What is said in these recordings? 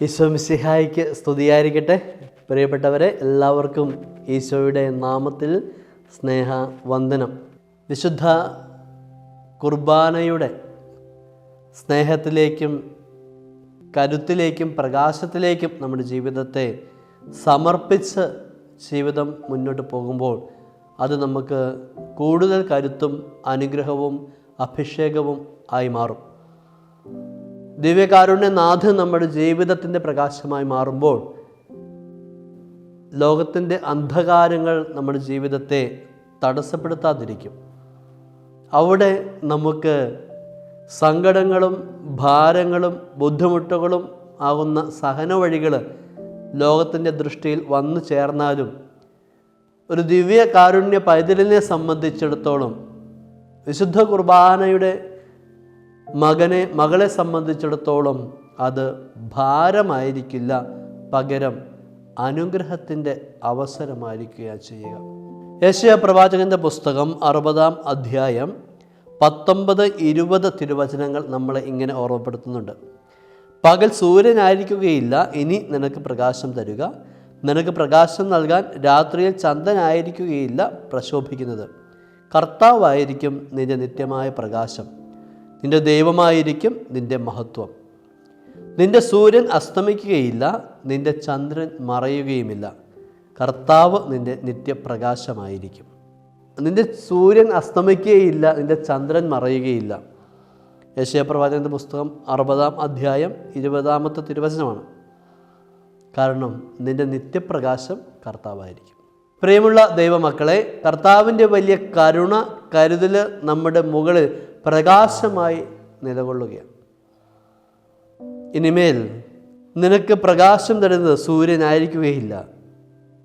ഈശോമിസിഹായിക്ക് സ്തുതിയായിരിക്കട്ടെ. പ്രിയപ്പെട്ടവരെ എല്ലാവർക്കും ഈശോയുടെ നാമത്തിൽ സ്നേഹ വന്ദനം വിശുദ്ധ കുർബാനയുടെ സ്നേഹത്തിലേക്കും കരുത്തിലേക്കും പ്രകാശത്തിലേക്കും നമ്മുടെ ജീവിതത്തെ സമർപ്പിച്ച് ജീവിതം മുന്നോട്ട് പോകുമ്പോൾ അത് നമുക്ക് കൂടുതൽ കരുത്തും അനുഗ്രഹവും അഭിഷേകവും ആയി മാറും. ദിവ്യകാരുണ്യനാഥ് നമ്മുടെ ജീവിതത്തിന്റെ പ്രകാശമായി മാറുമ്പോൾ ലോകത്തിന്റെ അന്ധകാരങ്ങൾ നമ്മുടെ ജീവിതത്തെ തടസ്സപ്പെടുത്താതിരിക്കും. അവിടെ നമുക്ക് സങ്കടങ്ങളും ഭാരങ്ങളും ബുദ്ധിമുട്ടുകളും ആകുന്ന സഹന വഴികൾ ലോകത്തിന്റെ ദൃഷ്ടിയിൽ വന്നു ചേർന്നാലും ഒരു ദിവ്യ കാരുണ്യ പൈതലിനെ സംബന്ധിച്ചിടത്തോളം വിശുദ്ധ കുർബാനയുടെ മകനെ മകളെ സംബന്ധിച്ചിടത്തോളം അത് ഭാരമായിരിക്കില്ല. പകരം അനുഗ്രഹത്തിന്റെ അവസരമായിരിക്കുക ചെയ്യുക. യേശയ പ്രവാചകന്റെ പുസ്തകം അറുപതാം അധ്യായം പത്തൊമ്പത് ഇരുപത് തിരുവചനങ്ങൾ നമ്മളെ ഇങ്ങനെ ഓർമ്മപ്പെടുത്തുന്നുണ്ട്. പകൽ സൂര്യനായിരിക്കുകയില്ല ഇനി നിനക്ക് പ്രകാശം തരിക. നിനക്ക് പ്രകാശം നൽകാൻ രാത്രിയിൽ ചന്ദനായിരിക്കുകയില്ല പ്രശോഭിക്കുന്നത്. കർത്താവായിരിക്കും നിന്റെ നിത്യമായ പ്രകാശം. നിന്റെ ദൈവമായിരിക്കും നിന്റെ മഹത്വം. നിന്റെ സൂര്യൻ അസ്തമിക്കുകയില്ല നിന്റെ ചന്ദ്രൻ മറയുകയുമില്ല. കർത്താവ് നിന്റെ നിത്യപ്രകാശമായിരിക്കും. നിന്റെ സൂര്യൻ അസ്തമിക്കുകയില്ല നിന്റെ ചന്ദ്രൻ മറയുകയില്ല. യശയപ്രവാചകന്റെ പുസ്തകം അറുപതാം അധ്യായം ഇരുപതാമത്തെ തിരുവചനമാണ്. കാരണം നിന്റെ നിത്യപ്രകാശം കർത്താവായിരിക്കും. പ്രിയമുള്ള ദൈവമക്കളെ കർത്താവിന്റെ വലിയ കരുണ കരുതൽ നമ്മുടെ മുകളിൽ പ്രകാശമായി നിലകൊള്ളുകയാണ്. ഇനിമേൽ നിനക്ക് പ്രകാശം തരുന്നത് സൂര്യനായിരിക്കുകയില്ല.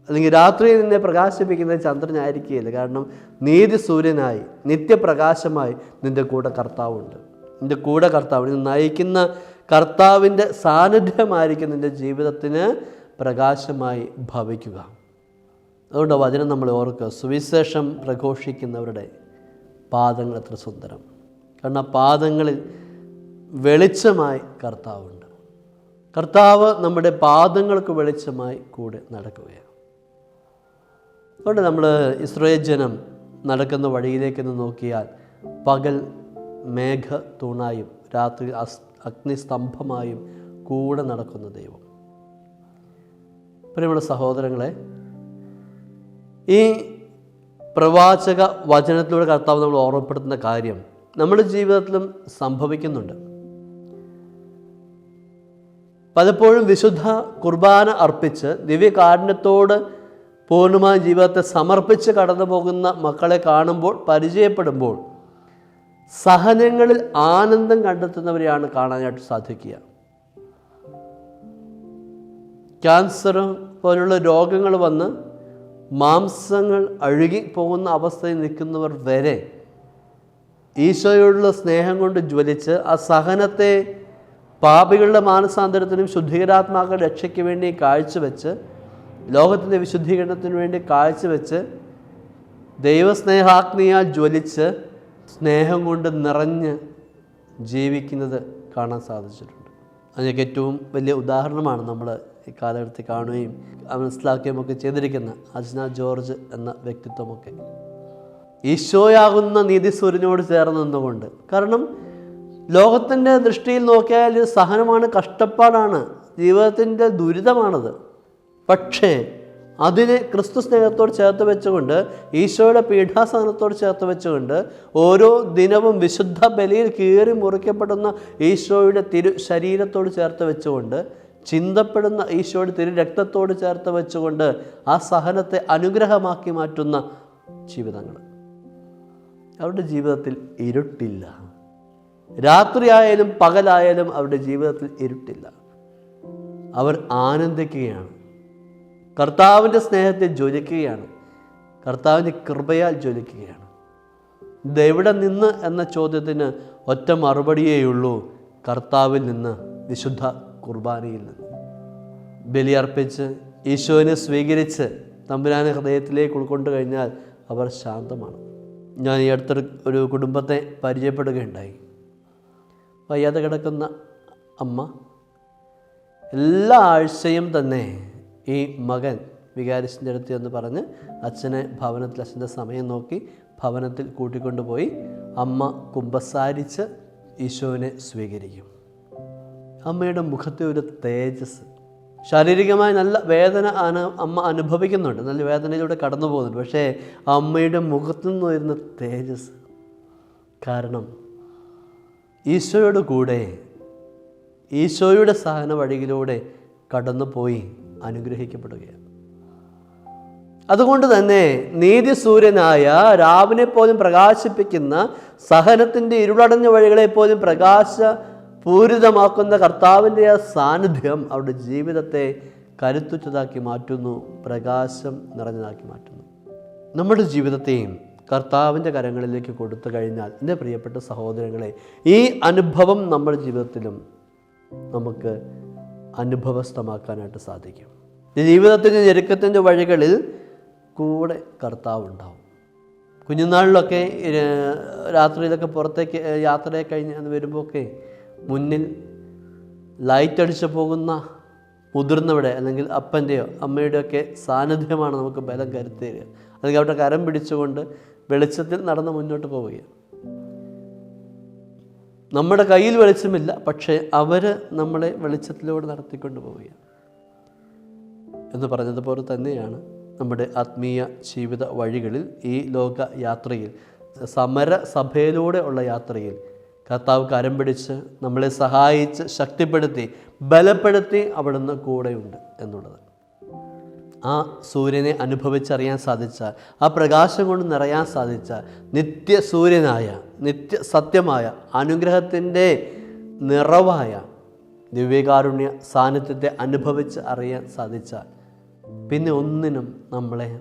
അല്ലെങ്കിൽ രാത്രിയിൽ നിന്നെ പ്രകാശിപ്പിക്കുന്നത് ചന്ദ്രനായിരിക്കുകയില്ല. കാരണം നീതി സൂര്യനായി നിത്യപ്രകാശമായി നിന്റെ കൂടെ കർത്താവുണ്ട്. നിന്റെ കൂടെ കർത്താവ് നയിക്കുന്ന കർത്താവിന്റെ സാന്നിധ്യമായിരിക്കും നിന്റെ ജീവിതത്തിന് പ്രകാശമായി ഭവിക്കുക. അതുകൊണ്ട് വചനം നമ്മൾ ഓർക്കുക. സുവിശേഷം പ്രഘോഷിക്കുന്നവരുടെ പാദങ്ങൾ എത്ര സുന്ദരം. കാരണം ആ പാദങ്ങളിൽ വെളിച്ചമായി കർത്താവുണ്ട്. കർത്താവ് നമ്മുടെ പാദങ്ങൾക്ക് വെളിച്ചമായി കൂടെ നടക്കുകയാണ്. അതുകൊണ്ട് നമ്മൾ ഇസ്രയേൽ ജനം നടക്കുന്ന വഴിയിലേക്ക് നിന്ന് നോക്കിയാൽ പകൽ മേഘ തൂണായും രാത്രി അഗ്നിസ്തംഭമായും കൂടെ നടക്കുന്ന ദൈവം. പ്രിയമുള്ള സഹോദരങ്ങളെ ഈ പ്രവാചക വചനത്തിലൂടെ കർത്താവ് നമ്മൾ ഓർമ്മപ്പെടുത്തുന്ന കാര്യം നമ്മുടെ ജീവിതത്തിലും സംഭവിക്കുന്നുണ്ട്. പലപ്പോഴും വിശുദ്ധ കുർബാന അർപ്പിച്ച് ദിവ്യകാരുണ്യത്തോട് പൂർണമായ ജീവിതത്തെ സമർപ്പിച്ച് കടന്നു പോകുന്ന മക്കളെ കാണുമ്പോൾ പരിചയപ്പെടുമ്പോൾ സഹനങ്ങളിൽ ആനന്ദം കണ്ടെത്തുന്നവരെയാണ് കാണാനായിട്ട് സാധിക്കുക. ക്യാൻസർ പോലുള്ള രോഗങ്ങൾ വന്ന് മാംസങ്ങൾ അഴുകി പോകുന്ന അവസ്ഥയിൽ നിൽക്കുന്നവർ വരെ ഈശോയോടുള്ള സ്നേഹം കൊണ്ട് ജ്വലിച്ച് ആ സഹനത്തെ പാപികളുടെ മാനസാന്തരത്തിനും ശുദ്ധീകരാത്മാക്കളുടെ രക്ഷയ്ക്ക് വേണ്ടി കാഴ്ചവെച്ച് ലോകത്തിന്റെ വിശുദ്ധീകരണത്തിന് വേണ്ടി കാഴ്ചവെച്ച് ദൈവസ്നേഹാഗ്നിയാൽ ജ്വലിച്ച് സ്നേഹം കൊണ്ട് നിറഞ്ഞ് ജീവിക്കുന്നത് കാണാൻ സാധിച്ചിട്ടുണ്ട്. അതിനൊക്കെ ഏറ്റവും വലിയ ഉദാഹരണമാണ് നമ്മൾ ഈ കാലഘട്ടത്തിൽ കാണുകയും മനസ്സിലാക്കുകയും ഒക്കെ ചെയ്തിരിക്കുന്ന അജ്ന ജോർജ് എന്ന വ്യക്തിത്വമൊക്കെ. ഈശോയാകുന്ന നീതിസൂര്യനോട് ചേർന്ന് നിന്നുകൊണ്ട്. കാരണം ലോകത്തിന്റെ ദൃഷ്ടിയിൽ നോക്കിയാൽ സഹനമാണ് കഷ്ടപ്പാടാണ് ജീവിതത്തിന്റെ ദുരിതമാണത്. പക്ഷേ അതിനെ ക്രിസ്തു സ്നേഹത്തോട് ചേർത്ത് വെച്ചുകൊണ്ട് ഈശോയുടെ പീഠാസനത്തോട് ചേർത്ത് വെച്ചുകൊണ്ട് ഓരോ ദിനവും വിശുദ്ധ ബലിയിൽ കീറി മുറിക്കപ്പെടുന്ന ഈശോയുടെ തിരു ശരീരത്തോട് ചേർത്ത് വെച്ചുകൊണ്ട് ചിന്തപ്പെടുന്ന ഈശോയുടെ തിരു രക്തത്തോട് ചേർത്ത് വെച്ചുകൊണ്ട് ആ സഹനത്തെ അനുഗ്രഹമാക്കി മാറ്റുന്ന ജീവിതങ്ങൾ. അവരുടെ ജീവിതത്തിൽ ഇരുട്ടില്ല. രാത്രിയായാലും പകലായാലും അവരുടെ ജീവിതത്തിൽ ഇരുട്ടില്ല. അവർ ആനന്ദിക്കുകയാണ്. കർത്താവിന്റെ സ്നേഹത്തെ ജ്വലിക്കുകയാണ്. കർത്താവിന്റെ കൃപയാൽ ജ്വലിക്കുകയാണ്. ഇതെവിടെ നിന്ന് എന്ന ചോദ്യത്തിന് ഒറ്റ മറുപടിയേയുള്ളൂ. കർത്താവിൽ നിന്ന് വിശുദ്ധ കുർബാനയിൽ നിന്ന്. ബലിയർപ്പിച്ച് ഈശോനെ സ്വീകരിച്ച് തമ്പുരാനെ ഹൃദയത്തിലേക്ക് ഉൾക്കൊണ്ടു കഴിഞ്ഞാൽ അവർ ശാന്തമാണ്. ഞാൻ ഈ അടുത്തൊരു ഒരു കുടുംബത്തെ പരിചയപ്പെടുകയുണ്ടായി. വയ്യാതെ കിടക്കുന്ന അമ്മ എല്ലാ ആഴ്ചയും തന്നെ ഈ മകൻ വികാരിച്ചിന്റെ അടുത്ത് എന്ന് പറഞ്ഞ് അച്ഛനെ ഭവനത്തിൽ അച്ഛന്റെ സമയം നോക്കി ഭവനത്തിൽ കൂട്ടിക്കൊണ്ടുപോയി അമ്മ കുമ്പസാരിച്ച് ഈശോവിനെ സ്വീകരിക്കും. അമ്മയുടെ മുഖത്തെ ഒരു തേജസ് ശാരീരികമായി നല്ല വേദന അമ്മ അനുഭവിക്കുന്നുണ്ട്. നല്ല വേദനയിലൂടെ കടന്നു പോകുന്നുണ്ട്. പക്ഷേ അമ്മയുടെ മുഖത്തു നിന്ന് വരുന്ന തേജസ്. കാരണം ഈശോയുടെ കൂടെ ഈശോയുടെ സഹന വഴിയിലൂടെ കടന്നുപോയി അനുഗ്രഹിക്കപ്പെടുകയാണ്. അതുകൊണ്ട് തന്നെ നീതിസൂര്യനായ രാവിനെ പോലും പ്രകാശിപ്പിക്കുന്ന സഹനത്തിന്റെ ഇരുളടഞ്ഞ വഴികളെ പോലും പ്രകാശ പൂരിതമാക്കുന്ന കർത്താവിന്റെ ആ സാന്നിധ്യം അവരുടെ ജീവിതത്തെ കരുത്തുറ്റതാക്കി മാറ്റുന്നു പ്രകാശം നിറഞ്ഞതാക്കി മാറ്റുന്നു. നമ്മുടെ ജീവിതത്തെയും കർത്താവിന്റെ കരങ്ങളിലേക്ക് കൊടുത്തു കഴിഞ്ഞാൽ എന്റെ പ്രിയപ്പെട്ട സഹോദരങ്ങളെ ഈ അനുഭവം നമ്മുടെ ജീവിതത്തിലും നമുക്ക് അനുഭവസ്ഥമാക്കാനായിട്ട് സാധിക്കും. ജീവിതത്തിന്റെ ഞെരുക്കത്തിന്റെ വഴികളിൽ കൂടെ കർത്താവ് ഉണ്ടാവും. കുഞ്ഞുനാളിലൊക്കെ രാത്രിയിലൊക്കെ പുറത്തേക്ക് യാത്രയൊക്കെ കഴിഞ്ഞ് വരുമ്പോഴൊക്കെ മുന്നിൽ ലൈറ്റ് അടിച്ചു പോകുന്ന മുതിർന്നവിടെ അല്ലെങ്കിൽ അപ്പന്റെയോ അമ്മയുടെയോ ഒക്കെ സാന്നിധ്യമാണ് നമുക്ക് ബലം കരുത്തി തരിക അല്ലെങ്കിൽ അവരുടെ കരം പിടിച്ചുകൊണ്ട് വെളിച്ചത്തിൽ നടന്ന് മുന്നോട്ട് പോവുകയാണ്. നമ്മുടെ കയ്യിൽ വെളിച്ചമില്ല പക്ഷേ അവർ നമ്മളെ വെളിച്ചത്തിലൂടെ നടത്തിക്കൊണ്ട് പോവുകയാണ്. എന്ന് പറഞ്ഞതുപോലെ തന്നെയാണ് നമ്മുടെ ആത്മീയ ജീവിത വഴികളിൽ ഈ ലോക യാത്രയിൽ സമര സഭയിലൂടെ ഉള്ള യാത്രയിൽ കർത്താവ് കരം പിടിച്ച് നമ്മളെ സഹായിച്ച് ശക്തിപ്പെടുത്തി ബലപ്പെടുത്തി അവിടുന്ന് കൂടെയുണ്ട് എന്നുള്ളത്. ആ സൂര്യനെ അനുഭവിച്ചറിയാൻ സാധിച്ച ആ പ്രകാശം കൊണ്ട് നിറയാൻ സാധിച്ച നിത്യ സൂര്യനായ നിത്യ സത്യമായ അനുഗ്രഹത്തിന്റെ നിറവായ ദിവ്യകാരുണ്യ സാന്നിധ്യത്തെ അനുഭവിച്ച് അറിയാൻ സാധിച്ചാൽ പിന്നെ ഒന്നിനും നമ്മളെ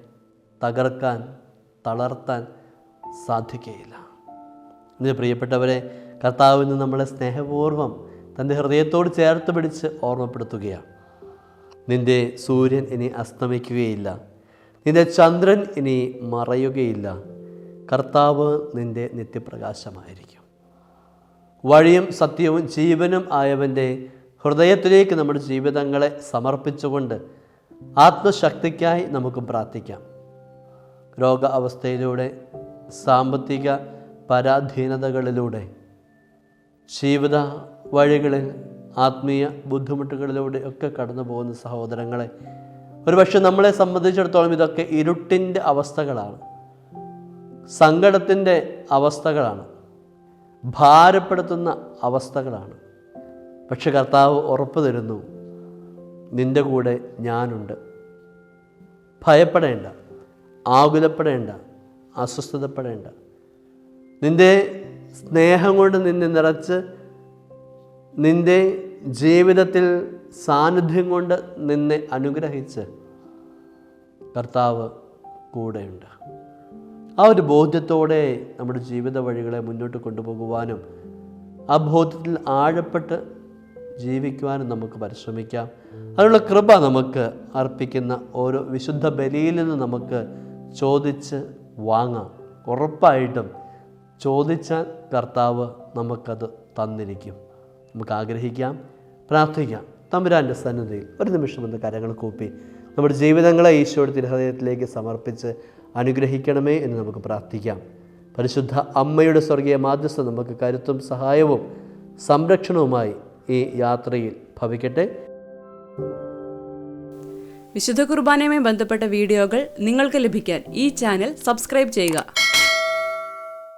തകർക്കാൻ തളർത്താൻ സാധിക്കുകയില്ല. എന്റെ പ്രിയപ്പെട്ടവരെ കർത്താവിൽ ഇന്ന് നമ്മളെ സ്നേഹപൂർവം തന്റെ ഹൃദയത്തോട് ചേർത്ത് പിടിച്ച് ഓർമ്മപ്പെടുത്തുകയാണ്. നിന്റെ സൂര്യൻ ഇനി അസ്തമിക്കുകയില്ല. നിന്റെ ചന്ദ്രൻ ഇനി മറയുകയില്ല. കർത്താവ് നിന്റെ നിത്യപ്രകാശമായിരിക്കും. വഴിയും സത്യവും ജീവനും ആയവന്റെ ഹൃദയത്തിലേക്ക് നമ്മുടെ ജീവിതങ്ങളെ സമർപ്പിച്ചുകൊണ്ട് ആത്മശക്തിക്കായി നമുക്ക് പ്രാർത്ഥിക്കാം. രോഗ അവസ്ഥയിലൂടെ സാമ്പത്തിക പരാധീനതകളിലൂടെ ജീവിത വഴികളിൽ ആത്മീയ ബുദ്ധിമുട്ടുകളിലൂടെ ഒക്കെ കടന്നു പോകുന്ന സഹോദരങ്ങളെ ഒരുപക്ഷെ നമ്മളെ സംബന്ധിച്ചിടത്തോളം ഇതൊക്കെ ഇരുട്ടിന്റെ അവസ്ഥകളാണ് സങ്കടത്തിന്റെ അവസ്ഥകളാണ് ഭാരപ്പെടുത്തുന്ന അവസ്ഥകളാണ്. പക്ഷെ കർത്താവ് ഉറപ്പ് തരുന്നു നിന്റെ കൂടെ ഞാനുണ്ട്. ഭയപ്പെടേണ്ട ആകുലപ്പെടേണ്ട അസ്വസ്ഥതപ്പെടേണ്ട. നിന്റെ സ്നേഹം കൊണ്ട് നിന്നെ നിറച്ച് നിന്റെ ജീവിതത്തിൽ സാന്നിധ്യം കൊണ്ട് നിന്നെ അനുഗ്രഹിച്ച് കർത്താവ് കൂടെയുണ്ട്. ആ ഒരു ബോധ്യത്തോടെ നമ്മുടെ ജീവിത വഴികളെ മുന്നോട്ട് കൊണ്ടുപോകുവാനും ആ ബോധ്യത്തിൽ ആഴപ്പെട്ട് ജീവിക്കുവാനും നമുക്ക് പരിശ്രമിക്കാം. അതിനുള്ള കൃപ നമുക്ക് അർപ്പിക്കുന്ന ഓരോ വിശുദ്ധ ബലിയിൽ നിന്ന് നമുക്ക് ചോദിച്ച് വാങ്ങാം. ഉറപ്പായിട്ടും ചോദിച്ചാൽ കർത്താവ് നമുക്കത് തന്നിരിക്കും. നമുക്ക് ആഗ്രഹിക്കാം പ്രാർത്ഥിക്കാം. തമ്പുരാന്റെ സന്നദ്ധയിൽ ഒരു നിമിഷം എന്ന് കരങ്ങൾ കൂപ്പി. നമ്മുടെ ജീവിതങ്ങളെ ഈശോയുടെ തിരുഹൃദയത്തിലേക്ക് സമർപ്പിച്ച് അനുഗ്രഹിക്കണമേ എന്ന് നമുക്ക് പ്രാർത്ഥിക്കാം. പരിശുദ്ധ അമ്മയുടെ സ്വർഗീയ മാധ്യസ്ഥ നമുക്ക് കരുത്തും സഹായവും സംരക്ഷണവുമായി ഈ യാത്രയിൽ ഭവിക്കട്ടെ. വിശുദ്ധ കുർബാനയുമായി ബന്ധപ്പെട്ട വീഡിയോകൾ നിങ്ങൾക്ക് ലഭിക്കാൻ ഈ ചാനൽ സബ്സ്ക്രൈബ് ചെയ്യുക.